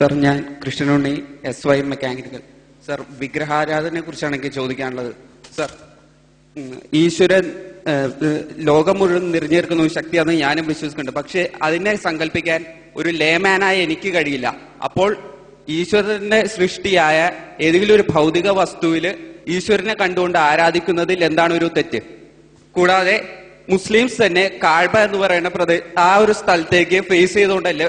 Sir ഞാൻ Krishnanunni S Y mechanical. Sir വിഗ്രഹാരാധനയെ കുറിച്ചാണ് എനിക്ക് ചോദിക്കാനുള്ളത്. സർ ഈശ്വരൻ ലോകം മുഴുവൻ നിറഞ്ഞിരിക്കുന്ന ഒരു ശക്തിയാണെന്ന് ഞാനും വിശ്വസിക്കുന്നുണ്ട്. പക്ഷെ അതിനെ സങ്കല്പിക്കാൻ ഒരു ലേമാനായ എനിക്ക് കഴിയില്ല. അപ്പോൾ ഈശ്വരന്റെ സൃഷ്ടിയായ ഏതെങ്കിലും ഒരു ഭൗതിക വസ്തുവിൽ ഈശ്വരനെ കണ്ടുകൊണ്ട് ആരാധിക്കുന്നതിൽ എന്താണ് ഒരു തെറ്റ്? കൂടാതെ മുസ്ലിംസ് തന്നെ കാഴ്ബ എന്ന് പറയുന്ന പ്രദേശ ആ ഒരു സ്ഥലത്തേക്ക് ഫേസ് ചെയ്തുകൊണ്ടല്ലേ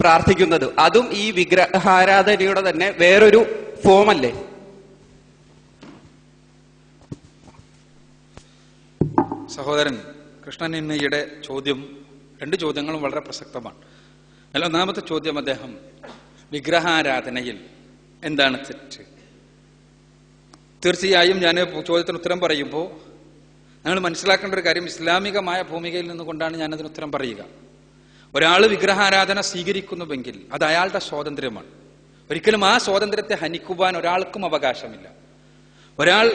പ്രാർത്ഥിക്കുന്നത്. അതും ഈ വിഗ്രഹാരാധനയുടെ തന്നെ വേറൊരു അല്ലേ സഹോദരൻ കൃഷ്ണൻ ഇന്നയുടെ ചോദ്യം രണ്ട് ചോദ്യങ്ങളും വളരെ പ്രസക്തമാണ്. അല്ല ഒന്നാമത്തെ ചോദ്യം അദ്ദേഹം വിഗ്രഹാരാധനയിൽ എന്താണ് തെറ്റ്? തീർച്ചയായും ഞാൻ ചോദ്യത്തിന് ഉത്തരം പറയുമ്പോൾ ഞങ്ങൾ മനസ്സിലാക്കേണ്ട ഒരു കാര്യം ഇസ്ലാമികമായ ഭൂമികയിൽ നിന്നുകൊണ്ടാണ് ഞാനതിന് ഉത്തരം പറയുക. ഒരാൾ വിഗ്രഹാരാധന സ്വീകരിക്കുന്നുവെങ്കിൽ അത് അയാളുടെ സ്വാതന്ത്ര്യമാണ്. ഒരിക്കലും ആ സ്വാതന്ത്ര്യത്തെ ഹനിക്കുവാൻ ഒരാൾക്കും അവകാശമില്ല. ഒരാൾ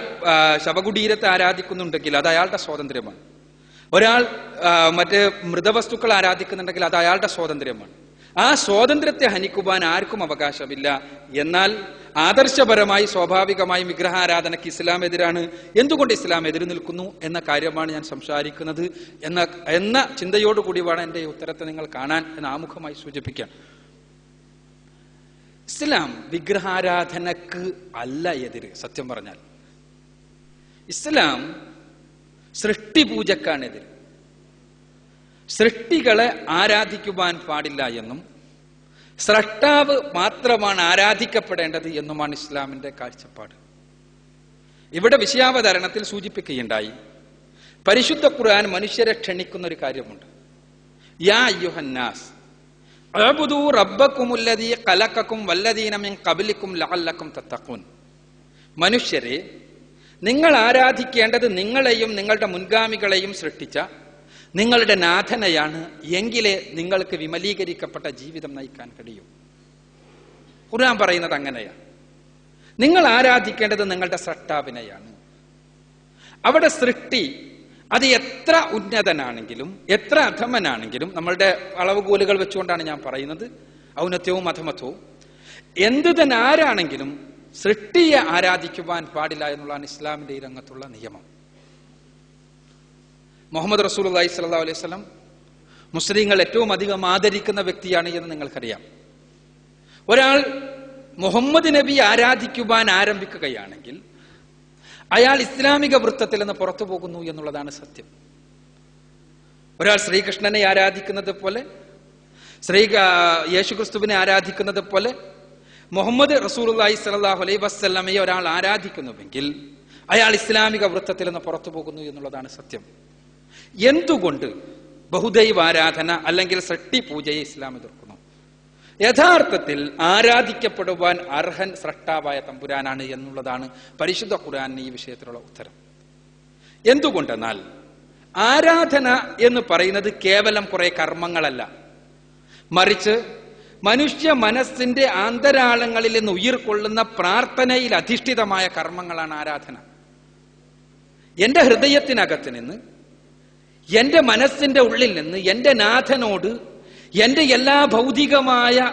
ശവകുടീരത്തെ ആരാധിക്കുന്നുണ്ടെങ്കിൽ അത് അയാളുടെ സ്വാതന്ത്ര്യമാണ്. ഒരാൾ മറ്റ് മൃതവസ്തുക്കൾ ആരാധിക്കുന്നുണ്ടെങ്കിൽ അത് അയാളുടെ സ്വാതന്ത്ര്യമാണ്. ആ സ്വാതന്ത്ര്യത്തെ ഹനിക്കുവാൻ ആർക്കും അവകാശമില്ല. എന്നാൽ ആദർശപരമായി സ്വാഭാവികമായും വിഗ്രഹാരാധനയ്ക്ക് ഇസ്ലാം എതിരാണ്. എന്തുകൊണ്ട് ഇസ്ലാം എതിര് നിൽക്കുന്നു എന്ന കാര്യമാണ് ഞാൻ സംസാരിക്കുന്നത് എന്ന എന്ന ചിന്തയോടുകൂടി വേണം എന്റെ ഉത്തരത്തെ നിങ്ങൾ കാണാൻ എന്ന് ആമുഖമായി സൂചിപ്പിക്കാം. ഇസ്ലാം വിഗ്രഹാരാധനക്ക് അല്ല എതിര് സത്യം പറഞ്ഞാൽ. ഇസ്ലാം സൃഷ്ടിപൂജക്കാണ് എതിര്. സൃഷ്ടികളെ ആരാധിക്കുവാൻ പാടില്ല എന്നും സ്രഷ്ടാവ് മാത്രമാണ് ആരാധിക്കപ്പെടേണ്ടത് എന്നുമാണ് ഇസ്ലാമിന്റെ കാഴ്ചപ്പാട്. ഇവിടെ വിഷയാവതരണത്തിൽ സൂചിപ്പിക്കുകയുണ്ടായി പരിശുദ്ധ ഖുർആൻ മനുഷ്യരെ ക്ഷണിക്കുന്ന ഒരു കാര്യമുണ്ട്. യാ അയ്യുഹന്നാസ് അഅ്ബുദൂ റബ്ബക്കുമുല്ലദീ ഖലഖക്കും വല്ലദീന മിൻ ഖബ്ലിക്കും ലഅല്ലക്കും തത്തഖൂൻ. മനുഷ്യരെ നിങ്ങൾ ആരാധിക്കേണ്ടത് നിങ്ങളെയും നിങ്ങളുടെ മുൻഗാമികളെയും സൃഷ്ടിച്ച നിങ്ങളുടെ നാഥനയാണ് എങ്കിലേ നിങ്ങൾക്ക് വിമലീകരിക്കപ്പെട്ട ജീവിതം നയിക്കാൻ കഴിയൂ. ഖുർആൻ പറയുന്നത് അങ്ങനെയാണ്. നിങ്ങൾ ആരാധിക്കേണ്ടത് നിങ്ങളുടെ സൃഷ്ടാവിനെയാണ്. അവിടെ സൃഷ്ടി അത് എത്ര ഉന്നതനാണെങ്കിലും എത്ര അധമനാണെങ്കിലും നമ്മളുടെ അളവുകൂലുകൾ വെച്ചുകൊണ്ടാണ് ഞാൻ പറയുന്നത്. ഔന്നത്യവും അധമത്വവും. എന്തു തന്നെ ആരാണെങ്കിലും സൃഷ്ടിയെ ആരാധിക്കുവാൻ പാടില്ല എന്നുള്ളതാണ് ഇസ്ലാമിന്റെ ഈ രംഗത്തുള്ള നിയമം. മുഹമ്മദ് റസൂൽ സ്വല്ലാ അലൈഹി സ്വലം മുസ്ലിങ്ങൾ ഏറ്റവും അധികം ആദരിക്കുന്ന വ്യക്തിയാണ് എന്ന് നിങ്ങൾക്കറിയാം. ഒരാൾ മുഹമ്മദ് നബി ആരാധിക്കുവാൻ ആരംഭിക്കുകയാണെങ്കിൽ അയാൾ ഇസ്ലാമിക വൃത്തത്തിൽ നിന്ന് പുറത്തു പോകുന്നു എന്നുള്ളതാണ് സത്യം. ഒരാൾ ശ്രീകൃഷ്ണനെ ആരാധിക്കുന്നത് പോലെ ശ്രീ യേശുക്രിസ്തുവിനെ ആരാധിക്കുന്നത് പോലെ മുഹമ്മദ് റസൂലി സലാഹു അലൈ വസ്ലമയെ ഒരാൾ ആരാധിക്കുന്നുവെങ്കിൽ അയാൾ ഇസ്ലാമിക വൃത്തത്തിൽ നിന്ന് പുറത്തു പോകുന്നു എന്നുള്ളതാണ് സത്യം. എന്തുകൊണ്ട് ബഹുദൈവ ആരാധന അല്ലെങ്കിൽ സൃഷ്ടി പൂജയെ ഇസ്ലാം എതിർക്കുന്നു? യഥാർത്ഥത്തിൽ ആരാധിക്കപ്പെടുവാൻ അർഹൻ സ്രഷ്ടാവായ തമ്പുരാനാണ് എന്നുള്ളതാണ് പരിശുദ്ധ ഖുർആൻ ഈ വിഷയത്തിലുള്ള ഉത്തരം. എന്തുകൊണ്ടെന്നാൽ ആരാധന എന്ന് പറയുന്നത് കേവലം കുറെ കർമ്മങ്ങളല്ല. മറിച്ച് മനുഷ്യ മനസ്സിന്റെ ആന്തരാളങ്ങളിൽ നിന്ന് ഉയർക്കൊള്ളുന്ന പ്രാർത്ഥനയിൽ അധിഷ്ഠിതമായ കർമ്മങ്ങളാണ് ആരാധന. എന്റെ ഹൃദയത്തിനകത്ത് നിന്ന് എന്റെ മനസ്സിന്റെ ഉള്ളിൽ നിന്ന് എന്റെ നാഥനോട് എന്റെ എല്ലാ ഭൗതികമായ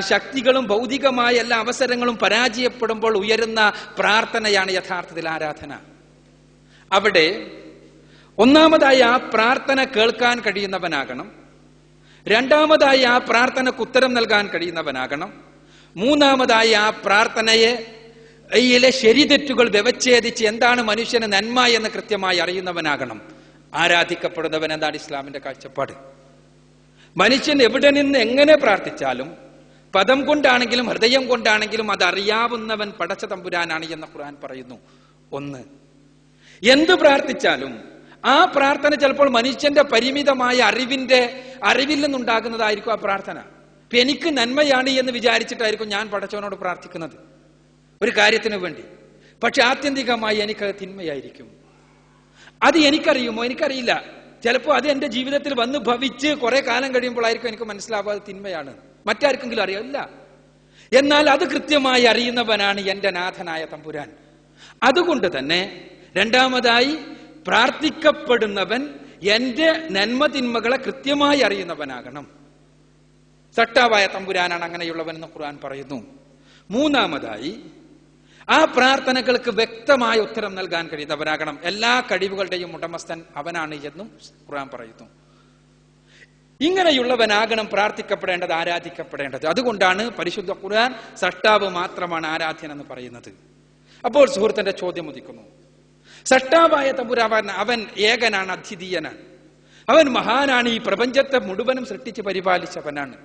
ശക്തികളും ഭൗതികമായ എല്ലാ അവസരങ്ങളും പരാജയപ്പെടുമ്പോൾ ഉയരുന്ന പ്രാർത്ഥനയാണ് യഥാർത്ഥത്തിൽ ആരാധന. അവിടെ ഒന്നാമതായി ആ പ്രാർത്ഥന കേൾക്കാൻ കഴിയുന്നവനാകണം. രണ്ടാമതായി ആ പ്രാർത്ഥനക്ക് ഉത്തരം നൽകാൻ കഴിയുന്നവനാകണം. മൂന്നാമതായി ആ പ്രാർത്ഥനയെ യിലെ ശരിതെറ്റുകൾ വ്യവച്ഛേദിച്ച് എന്താണ് മനുഷ്യന് നന്മ എന്ന് കൃത്യമായി അറിയുന്നവനാകണം. ആരാധിക്കപ്പെടുന്നവൻ എന്നാണ് ഇസ്ലാമിന്റെ കാഴ്ചപ്പാട്? മനുഷ്യൻ എവിടെ നിന്ന് എങ്ങനെ പ്രാർത്ഥിച്ചാലും പദം കൊണ്ടാണെങ്കിലും ഹൃദയം കൊണ്ടാണെങ്കിലും അത് അറിയാവുന്നവൻ പടച്ച തമ്പുരാനാണ് എന്ന് ഖുർആൻ പറയുന്നു. ഒന്ന് എന്ത് പ്രാർത്ഥിച്ചാലും ആ പ്രാർത്ഥന ചിലപ്പോൾ മനുഷ്യന്റെ പരിമിതമായ അറിവിന്റെ അറിവിൽ നിന്നുണ്ടാകുന്നതായിരിക്കും ആ പ്രാർത്ഥന. ഇപ്പൊ എനിക്ക് നന്മയാണ് എന്ന് വിചാരിച്ചിട്ടായിരിക്കും ഞാൻ പടച്ചവനോട് പ്രാർത്ഥിക്കുന്നത്. ഒരു കാര്യത്തിന് വേണ്ടി. പക്ഷെ ആത്യന്തികമായി എനിക്കത് തിന്മയായിരിക്കും. അത് എനിക്കറിയുമോ? എനിക്കറിയില്ല. ചിലപ്പോൾ അത് എന്റെ ജീവിതത്തിൽ വന്ന് ഭവിച്ച് കുറെ കാലം കഴിയുമ്പോഴായിരിക്കും എനിക്ക് മനസ്സിലാവാതെ തിന്മയാണ്. മറ്റാർക്കെങ്കിലും അറിയില്ല എന്നാൽ അത് കൃത്യമായി അറിയുന്നവനാണ് എന്റെ നാഥനായ തമ്പുരാൻ. അതുകൊണ്ട് തന്നെ രണ്ടാമതായി പ്രാർത്ഥിക്കപ്പെടുന്നവൻ എന്റെ നന്മ തിന്മകളെ കൃത്യമായി അറിയുന്നവനാകണം. സട്ടാവായ തമ്പുരാനാണ് അങ്ങനെയുള്ളവൻ എന്ന് ഖുർആൻ പറയുന്നു. മൂന്നാമതായി ആ പ്രാർത്ഥനകൾക്ക് വ്യക്തമായ ഉത്തരം നൽകാൻ കഴിയുന്നവനാകണം എല്ലാ കഴിവുകളുടെയും ഉടമസ്ഥൻ അവനാണ് എന്നും ഖുർആൻ പറയുന്നു. ഇങ്ങനെയുള്ളവനാകണം പ്രാർത്ഥിക്കപ്പെടേണ്ടത് ആരാധിക്കപ്പെടേണ്ടത്. അതുകൊണ്ടാണ് പരിശുദ്ധ ഖുർആൻ സഷ്ടാവ് മാത്രമാണ് ആരാധ്യൻ എന്ന് പറയുന്നത്. അപ്പോൾ സുഹൃത്തിന്റെ ചോദ്യം ഉദിക്കുന്നു. സഷ്ടാവായ തമ്പുരാവൻ അവൻ ഏകനാണ് അധിതീയനാണ് അവൻ മഹാനാണ് ഈ പ്രപഞ്ചത്തെ മുഴുവനും സൃഷ്ടിച്ച് പരിപാലിച്ചവനാണ്.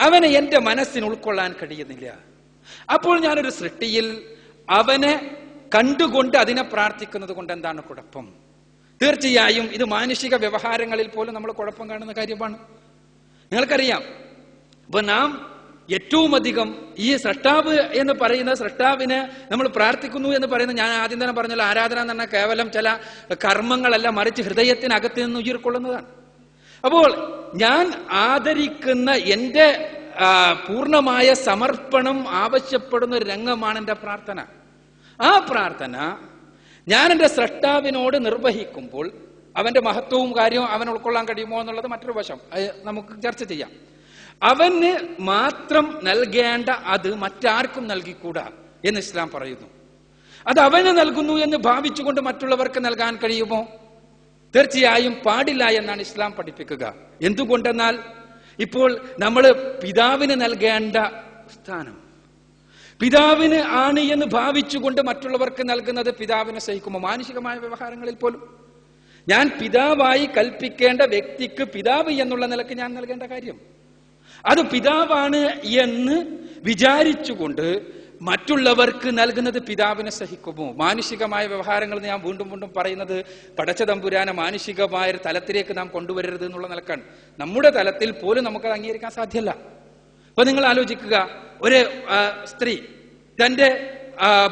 അവനെ എന്റെ മനസ്സിന് ഉൾക്കൊള്ളാൻ കഴിയുന്നില്ല. അപ്പോൾ ഞാനൊരു സൃഷ്ടിയിൽ അവനെ കണ്ടുകൊണ്ട് അതിനെ പ്രാർത്ഥിക്കുന്നത് കൊണ്ട് എന്താണ് കുഴപ്പം? തീർച്ചയായും ഇത് മാനുഷിക വ്യവഹാരങ്ങളിൽ പോലും നമ്മൾ കുഴപ്പം കാണുന്ന കാര്യമാണ്. നിങ്ങൾക്കറിയാം അപ്പൊ നാം ഏറ്റവും അധികം ഈ സൃഷ്ടാവ് എന്ന് പറയുന്ന സൃഷ്ടാവിന് നമ്മൾ പ്രാർത്ഥിക്കുന്നു എന്ന് പറയുന്ന ഞാൻ ആദ്യം തന്നെ പറഞ്ഞല്ലോ ആരാധന എന്ന് പറഞ്ഞാൽ കേവലം ചില കർമ്മങ്ങളല്ല മറിച്ച് ഹൃദയത്തിനകത്ത് നിന്ന് ഉയർക്കൊള്ളുന്നതാണ്. അപ്പോൾ ഞാൻ ആദരിക്കുന്ന എന്റെ പൂർണമായ സമർപ്പണം ആവശ്യപ്പെടുന്ന ഒരു രംഗമാണ് എന്റെ പ്രാർത്ഥന. ആ പ്രാർത്ഥന ഞാൻ എന്റെ സ്രഷ്ടാവിനോട് നിർവഹിക്കുമ്പോൾ അവന്റെ മഹത്വവും കാര്യവും അവൻ ഉൾക്കൊള്ളാൻ കഴിയുമോ എന്നുള്ളത് മറ്റൊരു വശം. നമുക്ക് ചർച്ച ചെയ്യാം. അവന് മാത്രം നൽകേണ്ട അത് മറ്റാർക്കും നൽകിക്കൂടാ എന്ന് ഇസ്ലാം പറയുന്നു. അത് അവന് നൽകുന്നു എന്ന് ഭാവിച്ചുകൊണ്ട് മറ്റുള്ളവർക്ക് നൽകാൻ കഴിയുമോ? തീർച്ചയായും പാടില്ല എന്നാണ് ഇസ്ലാം പഠിപ്പിക്കുക. എന്തുകൊണ്ടെന്നാൽ ഇപ്പോൾ നമ്മൾ പിതാവിന് നൽകേണ്ട സ്ഥാനം പിതാവിന് ആണ് എന്ന് ഭാവിച്ചുകൊണ്ട് മറ്റുള്ളവർക്ക് നൽകുന്നത് പിതാവിനെ സഹിക്കുമോ? മാനുഷികമായ വ്യവഹാരങ്ങളിൽ പോലും. ഞാൻ പിതാവായി കൽപ്പിക്കേണ്ട വ്യക്തിക്ക് പിതാവ് എന്നുള്ള നിലയ്ക്ക് ഞാൻ നൽകേണ്ട കാര്യം. അത് പിതാവാണ് എന്ന് വിചാരിച്ചുകൊണ്ട് മറ്റുള്ളവർക്ക് നൽകുന്നത് പിതാവിനെ സഹിക്കുമോ? മാനുഷികമായ വ്യവഹാരങ്ങൾ ഞാൻ വീണ്ടും വീണ്ടും പറയുന്നത് പടച്ച തമ്പുരാനെ മാനുഷികമായ തലത്തിലേക്ക് നാം കൊണ്ടുവരരുത് എന്നുള്ള നിലക്കാണ്. നമ്മുടെ തലത്തിൽ പോലും നമുക്കത് അംഗീകരിക്കാൻ സാധ്യമല്ല. അപ്പൊ നിങ്ങൾ ആലോചിക്കുക ഒരു സ്ത്രീ തന്റെ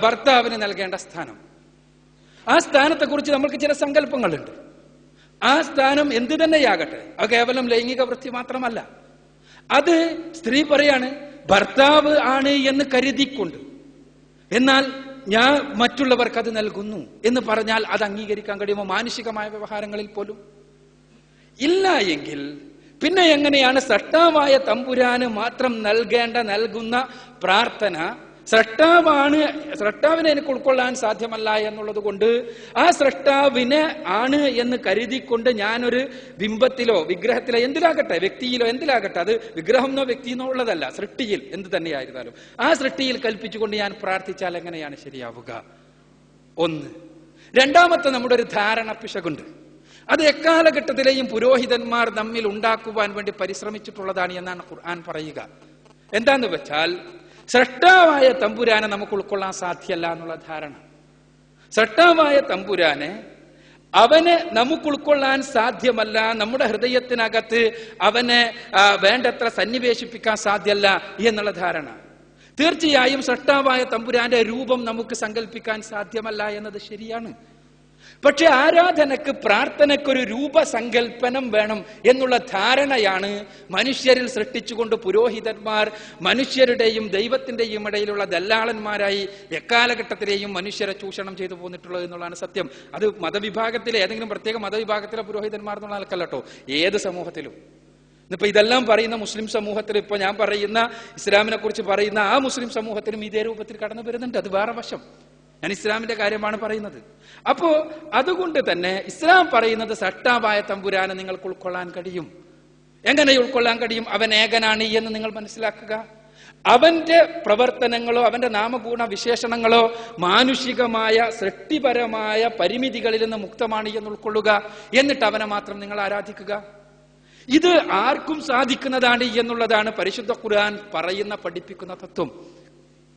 ഭർത്താവിന് നൽകേണ്ട സ്ഥാനം. ആ സ്ഥാനത്തെ കുറിച്ച് നമ്മൾക്ക് ചില സങ്കല്പങ്ങളുണ്ട്. ആ സ്ഥാനം എന്ത് തന്നെയാകട്ടെ അത് കേവലം ലൈംഗിക വൃത്തി മാത്രമല്ല. അത് സ്ത്രീ പറയാണ് ഭർത്താവ് ആണ് എന്ന് കരുതിക്കൊണ്ട്. എന്നാൽ ഞാൻ മറ്റുള്ളവർക്ക് അത് നൽകുന്നു എന്ന് പറഞ്ഞാൽ അത് അംഗീകരിക്കാൻ കഴിയുമോ? മാനുഷികമായ വ്യവഹാരങ്ങളിൽ പോലും. ഇല്ല എങ്കിൽ പിന്നെ എങ്ങനെയാണ് സൃഷ്ടാവായ തമ്പുരാന് മാത്രം നൽകേണ്ട നൽകുന്ന പ്രാർത്ഥന? സൃഷ്ടാവാണ് സൃഷ്ടാവിനെ എനിക്ക് ഉൾക്കൊള്ളാൻ സാധ്യമല്ല എന്നുള്ളത് കൊണ്ട് ആ സൃഷ്ടാവിനെ ആണ് എന്ന് കരുതിക്കൊണ്ട് ഞാനൊരു ബിംബത്തിലോ വിഗ്രഹത്തിലോ എന്തിലാകട്ടെ വ്യക്തിയിലോ എന്തിലാകട്ടെ അത് വിഗ്രഹമെന്നോ വ്യക്തിയെന്നോ ഉള്ളതല്ല സൃഷ്ടിയിൽ എന്ത് തന്നെയായിരുന്നാലും. ആ സൃഷ്ടിയിൽ കൽപ്പിച്ചുകൊണ്ട് ഞാൻ പ്രാർത്ഥിച്ചാൽ എങ്ങനെയാണ് ശരിയാവുക? ഒന്ന്. രണ്ടാമത്തെ നമ്മുടെ ഒരു ധാരണ പിശകുണ്ട്. അത് എക്കാലഘട്ടത്തിലെയും പുരോഹിതന്മാർ നമ്മിൽ ഉണ്ടാക്കുവാൻ വേണ്ടി പരിശ്രമിച്ചിട്ടുള്ളതാണ് എന്നാണ് ഖുർആൻ പറയുക. എന്താന്ന് വെച്ചാൽ സൃഷ്ടാവായ തമ്പുരാനെ നമുക്ക് ഉൾക്കൊള്ളാൻ സാധ്യല്ല എന്നുള്ള ധാരണ. സൃഷ്ടാവായ തമ്പുരാനെ അവനെ നമുക്ക് ഉൾക്കൊള്ളാൻ സാധ്യമല്ല നമ്മുടെ ഹൃദയത്തിനകത്ത് അവനെ വേണ്ടത്ര സന്നിവേശിപ്പിക്കാൻ സാധ്യമല്ല എന്നുള്ള ധാരണ. തീർച്ചയായും സൃഷ്ടാവായ തമ്പുരാന്റെ രൂപം നമുക്ക് സങ്കല്പിക്കാൻ സാധ്യമല്ല എന്നത് ശരിയാണ്. പക്ഷെ ആരാധനക്ക് പ്രാർത്ഥനയ്ക്കൊരു രൂപസങ്കല്പനം വേണം എന്നുള്ള ധാരണയാണ് മനുഷ്യരിൽ സൃഷ്ടിച്ചുകൊണ്ട് പുരോഹിതന്മാർ മനുഷ്യരുടെയും ദൈവത്തിന്റെയും ഇടയിലുള്ള ദല്ലാളന്മാരായി എക്കാലഘട്ടത്തിലെയും മനുഷ്യരെ ചൂഷണം ചെയ്തു പോന്നിട്ടുള്ളത് എന്നുള്ളതാണ് സത്യം. അത് മതവിഭാഗത്തിലെ ഏതെങ്കിലും പ്രത്യേക മതവിഭാഗത്തിലെ പുരോഹിതന്മാർ എന്നുള്ള ആൾക്കല്ലോ ഏത് സമൂഹത്തിലും. ഇന്നിപ്പോ ഇതെല്ലാം പറയുന്ന മുസ്ലിം സമൂഹത്തിൽ ഇപ്പൊ ഞാൻ പറയുന്ന ഇസ്ലാമിനെ കുറിച്ച് പറയുന്ന ആ മുസ്ലിം സമൂഹത്തിനും ഇതേ രൂപത്തിൽ കടന്നു വരുന്നുണ്ട്. അത് വേറെ വശം. ഞാൻ ഇസ്ലാമിന്റെ കാര്യമാണ് പറയുന്നത്. അപ്പോ അതുകൊണ്ട് തന്നെ ഇസ്ലാം പറയുന്നത് സട്ടാവായ തമ്പുരാനെ നിങ്ങൾക്ക് ഉൾക്കൊള്ളാൻ കഴിയും. എങ്ങനെ ഉൾക്കൊള്ളാൻ കഴിയും? അവൻ ഏകനാണ് എന്ന് നിങ്ങൾ മനസ്സിലാക്കുക. അവന്റെ പ്രവർത്തനങ്ങളോ അവന്റെ നാമഗുണ വിശേഷണങ്ങളോ മാനുഷികമായ സൃഷ്ടിപരമായ പരിമിതികളിൽ നിന്ന് മുക്തമാണ് എന്ന് ഉൾക്കൊള്ളുക. എന്നിട്ട് അവനെ മാത്രം നിങ്ങൾ ആരാധിക്കുക. ഇത് ആർക്കും സാധിക്കുന്നതാണ് എന്നുള്ളതാണ് പരിശുദ്ധ ഖുർആൻ പറയുന്ന പഠിപ്പിക്കുന്ന തത്വം.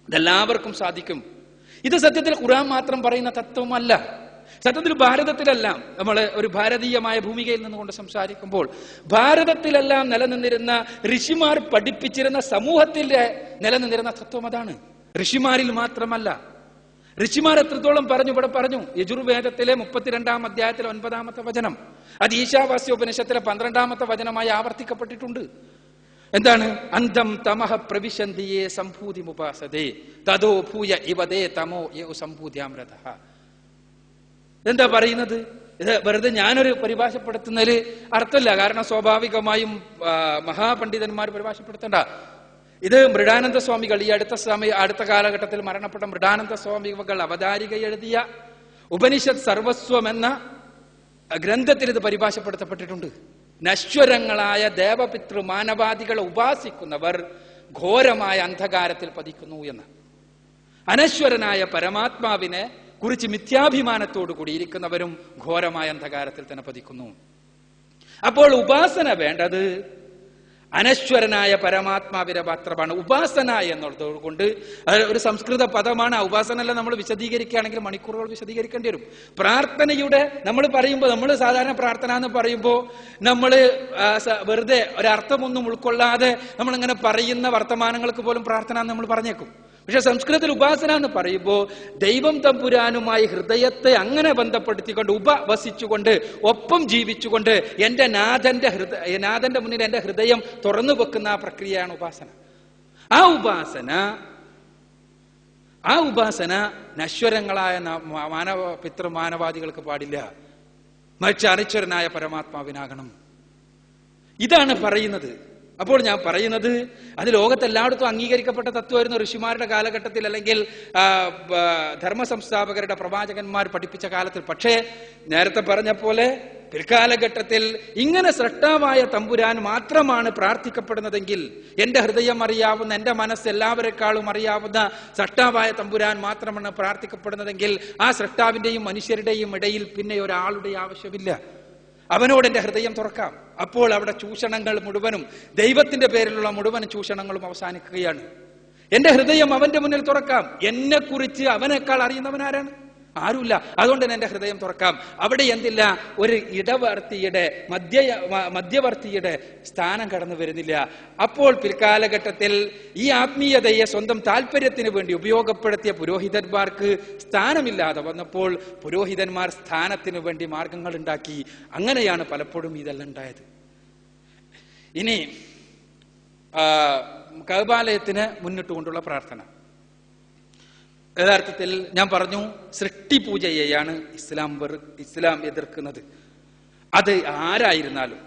ഇതെല്ലാവർക്കും സാധിക്കും. ഇത് സത്യത്തിൽ ഖുർആൻ മാത്രം പറയുന്ന തത്വമല്ല. സത്യത്തിൽ ഭാരതത്തിലെല്ലാം. നമ്മൾ ഒരു ഭാരതീയമായ ഭൂമികയിൽ നിന്നുകൊണ്ട് സംസാരിക്കുമ്പോൾ ഭാരതത്തിലെല്ലാം നിലനിന്നിരുന്ന ഋഷിമാർ പഠിപ്പിച്ചിരുന്ന സമൂഹത്തിന്റെ നിലനിന്നിരുന്ന തത്വം അതാണ്. ഋഷിമാരിൽ മാത്രമല്ല. ഋഷിമാർ എത്രത്തോളം പറഞ്ഞു ഇവിടെ പറഞ്ഞു യജുർവേദത്തിലെ മുപ്പത്തിരണ്ടാം അധ്യായത്തിലെ ഒൻപതാമത്തെ വചനം. അത് ഈശാവാസ്യ ഉപനിഷത്തിലെ പന്ത്രണ്ടാമത്തെ വചനമായി ആവർത്തിക്കപ്പെട്ടിട്ടുണ്ട്. എന്താണ്? അന്തം തമഹ പ്രവിശന്തിയെ സംഭൂതി മുപാസതേ. തതോ ഭൂയ ഇവതേ തമോ യോ സംഭൂതിയാമൃത. എന്താ പറയുന്നത്? ഇത് വെറുതെ ഞാനൊരു പരിഭാഷപ്പെടുത്തുന്നതിൽ അർത്ഥമില്ല. കാരണം സ്വാഭാവികമായും മഹാപണ്ഡിതന്മാർ പരിഭാഷപ്പെടുത്തേണ്ട. ഇത് മൃഡാനന്ദ സ്വാമികൾ ഈ അടുത്ത സമയ അടുത്ത കാലഘട്ടത്തിൽ മരണപ്പെട്ട മൃഡാനന്ദ സ്വാമികൾ അവതാരിക എഴുതിയ ഉപനിഷത് സർവസ്വം എന്ന ഗ്രന്ഥത്തിൽ ഇത് പരിഭാഷപ്പെടുത്തപ്പെട്ടിട്ടുണ്ട്. നശ്വരങ്ങളായ ദേവപിതൃ മാനവാദികളെ ഉപാസിക്കുന്നവർ ഘോരമായ അന്ധകാരത്തിൽ പതിക്കുന്നു എന്ന്. അനശ്വരനായ പരമാത്മാവിനെ കുറിച്ച് മിഥ്യാഭിമാനത്തോടു കൂടി ഇരിക്കുന്നവരും ഘോരമായ അന്ധകാരത്തിൽ തന്നെ പതിക്കുന്നു. അപ്പോൾ ഉപാസന വേണ്ടത് അനശ്വരനായ പരമാത്മാവിന്റെ പാത്രമാണ് ഉപാസന എന്നുള്ളത് കൊണ്ട് ഒരു സംസ്കൃത പദമാണ്. ആ ഉപാസന നമ്മൾ വിശദീകരിക്കുകയാണെങ്കിൽ മണിക്കൂറുകൾ വിശദീകരിക്കേണ്ടി വരും. പ്രാർത്ഥനയുടെ നമ്മൾ പറയുമ്പോൾ നമ്മൾ സാധാരണ പ്രാർത്ഥന എന്ന് പറയുമ്പോൾ നമ്മൾ വെറുതെ ഒരർത്ഥമൊന്നും ഉൾക്കൊള്ളാതെ നമ്മൾ ഇങ്ങനെ പറയുന്ന വർത്തമാനങ്ങൾക്ക് പോലും പ്രാർത്ഥന എന്ന് നമ്മൾ പറഞ്ഞേക്കും. പക്ഷെ സംസ്കൃതത്തിൽ ഉപാസന എന്ന് പറയുമ്പോൾ ദൈവം തമ്പുരാനുമായി ഹൃദയത്തെ അങ്ങനെ ബന്ധപ്പെടുത്തിക്കൊണ്ട് ഉപവസിച്ചുകൊണ്ട് ഒപ്പം ജീവിച്ചുകൊണ്ട് എന്റെ നാഥന്റെ ഹൃദയ നാഥന്റെ മുന്നിൽ എന്റെ ഹൃദയം തുറന്നു വെക്കുന്ന ആ പ്രക്രിയയാണ് ഉപാസന. ആ ഉപാസന ആ ഉപാസന നശ്വരങ്ങളായ മാനവ പിതൃ മാനവാദികൾക്ക് പാടില്ല. മറിച്ച് അനശ്വരനായ പരമാത്മാവിനാകണം. ഇതാണ് പറയുന്നത്. അപ്പോൾ ഞാൻ പറയുന്നത് അത് ലോകത്തെല്ലായിടത്തും അംഗീകരിക്കപ്പെട്ട തത്വമായിരുന്നു ഋഷിമാരുടെ കാലഘട്ടത്തിൽ അല്ലെങ്കിൽ ധർമ്മ സംസ്ഥാപകരുടെ പ്രവാചകന്മാർ പഠിപ്പിച്ച കാലത്തിൽ. പക്ഷേ നേരത്തെ പറഞ്ഞ പോലെ പിൽക്കാലഘട്ടത്തിൽ ഇങ്ങനെ സൃഷ്ടാവായ തമ്പുരാൻ മാത്രമാണ് പ്രാർത്ഥിക്കപ്പെടുന്നതെങ്കിൽ എന്റെ ഹൃദയം അറിയാവുന്ന എന്റെ മനസ്സ് എല്ലാവരെക്കാളും അറിയാവുന്ന സൃഷ്ടാവായ തമ്പുരാൻ മാത്രമാണ് പ്രാർത്ഥിക്കപ്പെടുന്നതെങ്കിൽ ആ സൃഷ്ടാവിന്റെയും മനുഷ്യരുടെയും ഇടയിൽ പിന്നെ ഒരാളുടെ ആവശ്യമില്ല. അവനോട് എന്റെ ഹൃദയം തുറക്കാം. അപ്പോൾ അവിടെ ചൂഷണങ്ങൾ മുഴുവനും ദൈവത്തിന്റെ പേരിലുള്ള മുഴുവൻ ചൂഷണങ്ങളും അവസാനിക്കുകയാണ്. എന്റെ ഹൃദയം അവന്റെ മുന്നിൽ തുറക്കാം. എന്നെക്കുറിച്ച് അവനേക്കാൾ അറിയുന്നവൻ ആരാണ് ആരുമില്ല. അതുകൊണ്ട് തന്നെ എന്റെ ഹൃദയം തുറക്കാം. അവിടെ എന്തില്ല? ഒരു ഇടവർത്തിയുടെ മധ്യ മധ്യവർത്തിയുടെ സ്ഥാനം കടന്നു വരുന്നില്ല. അപ്പോൾ പിൽക്കാലഘട്ടത്തിൽ ഈ ആത്മീയതയെ സ്വന്തം താല്പര്യത്തിന് വേണ്ടി ഉപയോഗപ്പെടുത്തിയ പുരോഹിതന്മാർക്ക് സ്ഥാനമില്ലാതെ വന്നപ്പോൾ പുരോഹിതന്മാർ സ്ഥാനത്തിന് വേണ്ടി മാർഗങ്ങൾ ഉണ്ടാക്കി. അങ്ങനെയാണ് പലപ്പോഴും ഇതെല്ലാം ഉണ്ടായത്. ഇനി മുന്നിട്ട് കൊണ്ടുള്ള പ്രാർത്ഥന. യഥാർത്ഥത്തിൽ ഞാൻ പറഞ്ഞു സൃഷ്ടി പൂജയെയാണ് ഇസ്ലാം വെറു ഇസ്ലാം എതിർക്കുന്നത്. അത് ആരായിരുന്നാലും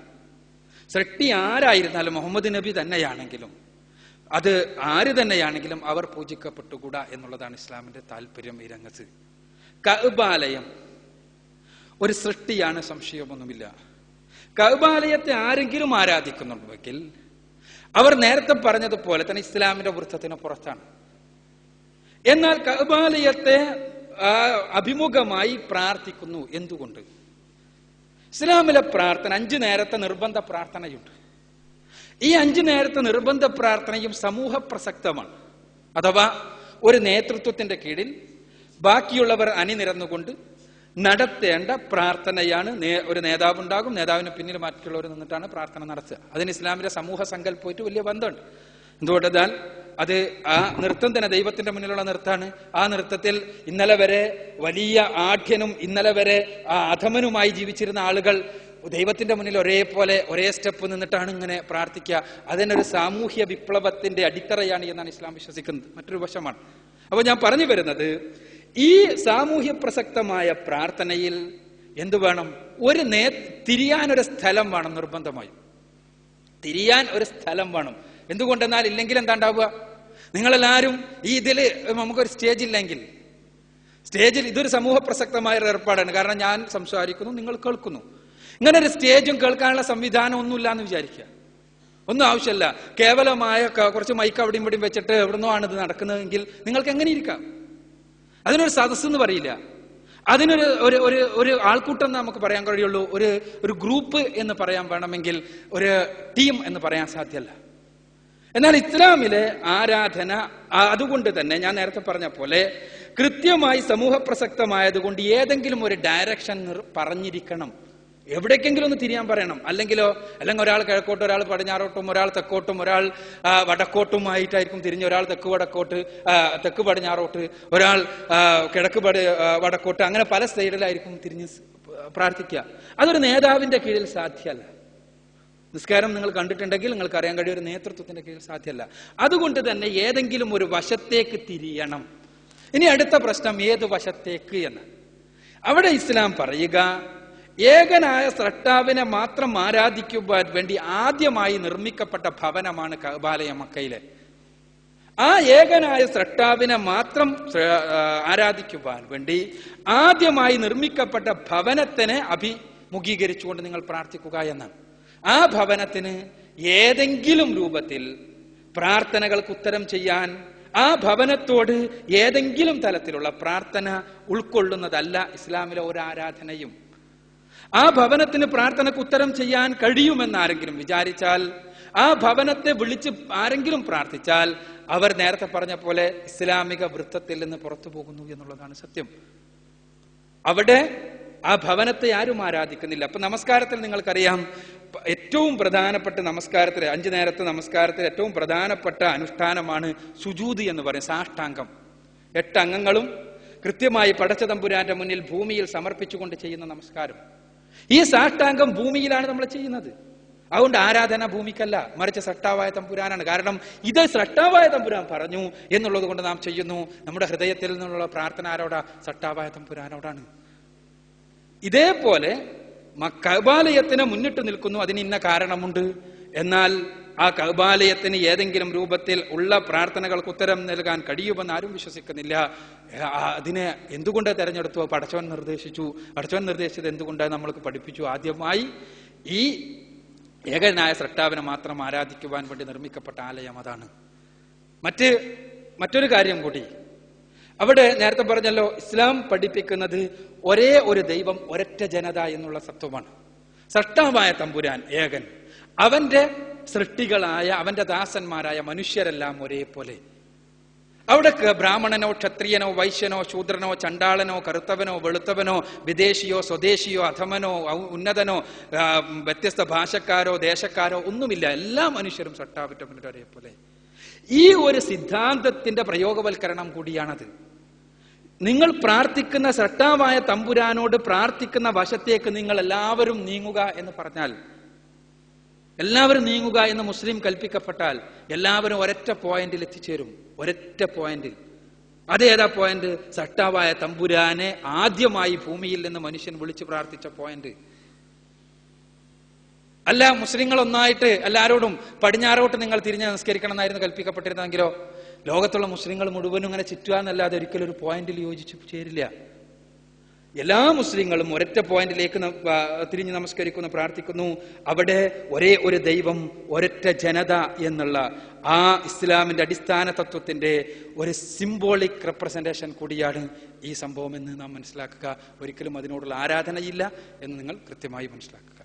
സൃഷ്ടി ആരായിരുന്നാലും മുഹമ്മദ് നബി തന്നെയാണെങ്കിലും അത് ആര് തന്നെയാണെങ്കിലും അവർ പൂജിക്കപ്പെട്ടുകൂടാ എന്നുള്ളതാണ് ഇസ്ലാമിന്റെ താല്പര്യം ഈ രംഗത്ത്. കഅബാലയം ഒരു സൃഷ്ടിയാണ് സംശയമൊന്നുമില്ല. കഅബാലയത്തെ ആരെങ്കിലും ആരാധിക്കുന്നുണ്ടെങ്കിൽ അവർ നേരത്തെ പറഞ്ഞതുപോലെ തന്നെ ഇസ്ലാമിന്റെ വൃത്തത്തിന് പുറത്താണ്. എന്നാൽ കബാലയത്തെ അഭിമുഖമായി പ്രാർത്ഥിക്കുന്നു എന്തുകൊണ്ട്? ഇസ്ലാമിലെ പ്രാർത്ഥന അഞ്ചു നേരത്തെ നിർബന്ധ പ്രാർത്ഥനയുണ്ട്. ഈ അഞ്ചു നേരത്തെ നിർബന്ധ പ്രാർത്ഥനയും സമൂഹ പ്രസക്തമാണ്. അഥവാ ഒരു നേതൃത്വത്തിന്റെ കീഴിൽ ബാക്കിയുള്ളവർ അണിനിരന്നുകൊണ്ട് നടത്തേണ്ട പ്രാർത്ഥനയാണ് ഒരു നേതാവ് ഉണ്ടാകും നേതാവിന് പിന്നിൽ മറ്റുള്ളവർ നിന്നിട്ടാണ് പ്രാർത്ഥന നടത്തുക. അതിന് ഇസ്ലാമിലെ സമൂഹ സങ്കല്പമായിട്ട് വലിയ ബന്ധമുണ്ട്. എന്തുകൊണ്ടെന്നാൽ അത് ആ നൃത്തം തന്നെ ദൈവത്തിന്റെ മുന്നിലുള്ള നൃത്തമാണ്. ആ നൃത്തത്തിൽ ഇന്നലെ വരെ വലിയ ആഢ്യനും ഇന്നലെ വരെ ആ അധമനുമായി ജീവിച്ചിരുന്ന ആളുകൾ ദൈവത്തിന്റെ മുന്നിൽ ഒരേപോലെ ഒരേ സ്റ്റെപ്പ് നിന്നിട്ടാണ് ഇങ്ങനെ പ്രാർത്ഥിക്കുക. അതിനൊരു സാമൂഹ്യ വിപ്ലവത്തിന്റെ അടിത്തറയാണ് എന്നാണ് ഇസ്ലാം വിശ്വസിക്കുന്നത്. മറ്റൊരു വശമാണ്. അപ്പൊ ഞാൻ പറഞ്ഞു വരുന്നത് ഈ സാമൂഹ്യ പ്രസക്തമായ പ്രാർത്ഥനയിൽ എന്തു വേണം? ഒരു നേ തിരിയാനൊരു സ്ഥലം വേണം നിർബന്ധമായും. തിരിയാൻ ഒരു സ്ഥലം വേണം. എന്തുകൊണ്ടെന്നാൽ ഇല്ലെങ്കിൽ എന്താ ഉണ്ടാവുക നിങ്ങളെല്ലാവരും ഈ ഇതിൽ നമുക്കൊരു സ്റ്റേജ് ഇല്ലെങ്കിൽ. സ്റ്റേജിൽ ഇതൊരു സമൂഹ പ്രസക്തമായ ഒരു ഏർപ്പാടാണ്. കാരണം ഞാൻ സംസാരിക്കുന്നു നിങ്ങൾ കേൾക്കുന്നു. ഇങ്ങനെ ഒരു സ്റ്റേജും കേൾക്കാനുള്ള സംവിധാനം ഒന്നുമില്ല എന്ന് വിചാരിക്കുക. ഒന്നും ആവശ്യമില്ല. കേവലമായ കുറച്ച് മൈക്ക് അവിടെയും ഇവിടെയും വെച്ചിട്ട് എവിടുന്നോ ആണ് ഇത് നടക്കുന്നതെങ്കിൽ നിങ്ങൾക്ക് എങ്ങനെ ഇരിക്കാം? അതിനൊരു സദസ് എന്ന് പറയില്ല. അതിനൊരു ഒരു ഒരു ഒരു ആൾക്കൂട്ടം എന്ന് നമുക്ക് പറയാൻ കഴിയുള്ളൂ. ഒരു ഒരു ഗ്രൂപ്പ് എന്ന് പറയാൻ വേണമെങ്കിൽ ഒരു ടീം എന്ന് പറയാൻ സാധ്യമല്ല. എന്നാൽ ഇസ്ലാമിലെ ആരാധന അതുകൊണ്ട് തന്നെ ഞാൻ നേരത്തെ പറഞ്ഞ പോലെ കൃത്യമായി സമൂഹ പ്രസക്തമായതുകൊണ്ട് ഏതെങ്കിലും ഒരു ഡയറക്ഷൻ പറഞ്ഞിരിക്കണം. എവിടേക്കെങ്കിലും ഒന്ന് തിരിയാൻ പറയണം. അല്ലെങ്കിലോ അല്ലെങ്കിൽ ഒരാൾ കിഴക്കോട്ടും ഒരാൾ പടിഞ്ഞാറോട്ടും ഒരാൾ തെക്കോട്ടും ഒരാൾ വടക്കോട്ടും വടക്കോട്ടുമായിട്ടായിരിക്കും തിരിഞ്ഞ് ഒരാൾ തെക്ക് വടക്കോട്ട് തെക്ക് പടിഞ്ഞാറോട്ട് ഒരാൾ കിഴക്ക് പടി വടക്കോട്ട് അങ്ങനെ പല സൈഡിലായിരിക്കും തിരിഞ്ഞ് പ്രാർത്ഥിക്കുക. അതൊരു നേതാവിന്റെ കീഴിൽ സാധ്യമല്ല നിസ്കാരം നിങ്ങൾ കണ്ടിട്ടുണ്ടെങ്കിൽ നിങ്ങൾക്ക് അറിയാൻ കഴിയും ഒരു നേതൃത്വത്തിന്റെ കീഴിൽ സാധ്യമല്ല. അതുകൊണ്ട് തന്നെ ഏതെങ്കിലും ഒരു വശത്തേക്ക് തിരിയണം. ഇനി അടുത്ത പ്രശ്നം ഏത് വശത്തേക്ക് എന്ന്. അവിടെ ഇസ്ലാം പറയുക ഏകനായ സ്രഷ്ടാവിനെ മാത്രം ആരാധിക്കുവാൻ വേണ്ടി ആദ്യമായി നിർമ്മിക്കപ്പെട്ട ഭവനമാണ് കബാലയ മക്കയിലെ. ആ ഏകനായ സ്രഷ്ടാവിനെ മാത്രം ആരാധിക്കുവാൻ വേണ്ടി ആദ്യമായി നിർമ്മിക്കപ്പെട്ട ഭവനത്തിനെ അഭിമുഖീകരിച്ചുകൊണ്ട് നിങ്ങൾ പ്രാർത്ഥിക്കുക എന്നാണ് ആ ഭവനത്തിന് ഏതെങ്കിലും രൂപത്തിൽ പ്രാർത്ഥനകൾക്ക് ഉത്തരം ചെയ്യാൻ ആ ഭവനത്തോട് ഏതെങ്കിലും തലത്തിലുള്ള പ്രാർത്ഥന ഉൾക്കൊള്ളുന്നതല്ല ഇസ്ലാമിലെ ഒരു ആരാധനയും. ആ ഭവനത്തിന് പ്രാർത്ഥനക്ക് ഉത്തരം ചെയ്യാൻ കഴിയുമെന്ന് ആരെങ്കിലും വിചാരിച്ചാൽ ആ ഭവനത്തെ വിളിച്ച് ആരെങ്കിലും പ്രാർത്ഥിച്ചാൽ അവർ നേരത്തെ പറഞ്ഞ പോലെ ഇസ്ലാമിക വൃത്തത്തിൽ നിന്ന് പുറത്തു പോകുന്നു എന്നുള്ളതാണ് സത്യം. അവിടെ ആ ഭവനത്തെ ആരും ആരാധിക്കുന്നില്ല. അപ്പൊ നമസ്കാരത്തിൽ നിങ്ങൾക്കറിയാം ഏറ്റവും പ്രധാനപ്പെട്ട നമസ്കാരത്തിലെ അഞ്ചു നേരത്തെ നമസ്കാരത്തിൽ ഏറ്റവും പ്രധാനപ്പെട്ട അനുഷ്ഠാനമാണ് സുജൂതി എന്ന് പറയും സാഷ്ടാംഗം. എട്ട് അംഗങ്ങളും കൃത്യമായി പടച്ച തമ്പുരാന്റെ മുന്നിൽ ഭൂമിയിൽ സമർപ്പിച്ചുകൊണ്ട് ചെയ്യുന്ന നമസ്കാരം. ഈ സാഷ്ടാംഗം ഭൂമിയിലാണ് നമ്മൾ ചെയ്യുന്നത്. അതുകൊണ്ട് ആരാധന ഭൂമിക്കല്ല മറിച്ച് സട്ടാവായ തമ്പുരാനാണ്. കാരണം ഇത് സട്ടാവായ തമ്പുരാൻ പറഞ്ഞു എന്നുള്ളത് കൊണ്ട് നാം ചെയ്യുന്നു. നമ്മുടെ ഹൃദയത്തിൽ നിന്നുള്ള പ്രാർത്ഥന ആരോടാ? സട്ടാവായ തമ്പുരാനോടാണ്. ഇതേപോലെ കഅബാലയത്തിന് മുന്നിട്ട് നിൽക്കുന്നു. അതിന് ഇന്ന കാരണമുണ്ട്. എന്നാൽ ആ കൗബാലയത്തിന് ഏതെങ്കിലും രൂപത്തിൽ ഉള്ള പ്രാർത്ഥനകൾക്ക് ഉത്തരം നൽകാൻ കഴിയുമെന്ന് ആരും വിശ്വസിക്കുന്നില്ല. അതിനെ എന്തുകൊണ്ട് തെരഞ്ഞെടുത്തു? പടച്ചവൻ നിർദ്ദേശിച്ചു. പടച്ചവൻ നിർദ്ദേശിച്ചത് എന്തുകൊണ്ട് നമ്മൾക്ക് പഠിപ്പിച്ചു? ആദ്യമായി ഈ ഏകനായ സൃഷ്ടാവിനെ മാത്രം ആരാധിക്കുവാൻ വേണ്ടി നിർമ്മിക്കപ്പെട്ട ആലയം അതാണ്. മറ്റ് മറ്റൊരു കാര്യം കൂടി. അവിടെ നേരത്തെ പറഞ്ഞല്ലോ ഇസ്ലാം പഠിപ്പിക്കുന്നത് ഒരേ ഒരു ദൈവം ഒരൊറ്റ ജനത എന്നുള്ള സത്വമാണ്. സൃഷ്ടാവായ തമ്പുരാൻ ഏകൻ. അവന്റെ സൃഷ്ടികളായ അവന്റെ ദാസന്മാരായ മനുഷ്യരെല്ലാം ഒരേപോലെ. അവിടെ ബ്രാഹ്മണനോ ക്ഷത്രിയനോ വൈശ്യനോ ശൂദ്രനോ ചണ്ടാളനോ കറുത്തവനോ വെളുത്തവനോ വിദേശിയോ സ്വദേശിയോ അധമനോ ഉന്നതനോ വ്യത്യസ്ത ഭാഷക്കാരോ ദേശക്കാരോ ഒന്നുമില്ല. എല്ലാ മനുഷ്യരും സട്ടാവിറ്റ പോലെ ഒരേപോലെ. ഈ ഒരു സിദ്ധാന്തത്തിന്റെ പ്രയോഗവൽക്കരണം കൂടിയാണത്. നിങ്ങൾ പ്രാർത്ഥിക്കുന്ന സട്ടാവായ തമ്പുരാനോട് പ്രാർത്ഥിക്കുന്ന വശത്തേക്ക് നിങ്ങൾ എല്ലാവരും നീങ്ങുക എന്ന് പറഞ്ഞാൽ എല്ലാവരും നീങ്ങുക എന്ന് മുസ്ലിം കൽപ്പിക്കപ്പെട്ടാൽ എല്ലാവരും ഒരൊറ്റ പോയിന്റിൽ എത്തിച്ചേരും. ഒരൊറ്റ പോയിന്റിൽ. അതേതാ പോയിന്റ്? സട്ടാവായ തമ്പുരാനെ ആദ്യമായി ഭൂമിയിൽ നിന്ന് മനുഷ്യൻ വിളിച്ചു പ്രാർത്ഥിച്ച പോയിന്റ്. അല്ല മുസ്ലിങ്ങൾ ഒന്നായിട്ട് എല്ലാവരോടും പടിഞ്ഞാറോട്ട് നിങ്ങൾ തിരിഞ്ഞ് നമസ്കരിക്കണം എന്നായിരുന്നു കൽപ്പിക്കപ്പെട്ടിരുന്നെങ്കിലോ ലോകത്തുള്ള മുസ്ലിങ്ങൾ മുഴുവനും ഇങ്ങനെ ചുറ്റുക എന്നല്ലാതെ ഒരിക്കലും ഒരു പോയിന്റിൽ യോജിച്ച് ചേരില്ല. എല്ലാ മുസ്ലിങ്ങളും ഒരൊറ്റ പോയിന്റിലേക്ക് തിരിഞ്ഞ് നമസ്കരിക്കുന്നു പ്രാർത്ഥിക്കുന്നു. അവിടെ ഒരേ ഒരു ദൈവം ഒരൊറ്റ ജനത എന്നുള്ള ആ ഇസ്ലാമിന്റെ അടിസ്ഥാന തത്വത്തിന്റെ ഒരു സിംബോളിക് റെപ്രസെന്റേഷൻ കൂടിയാണ് ഈ സംഭവം എന്ന് നാം മനസ്സിലാക്കുക. ഒരിക്കലും അതിനോടുള്ള ആരാധനയില്ല എന്ന് നിങ്ങൾ കൃത്യമായി മനസ്സിലാക്കുക.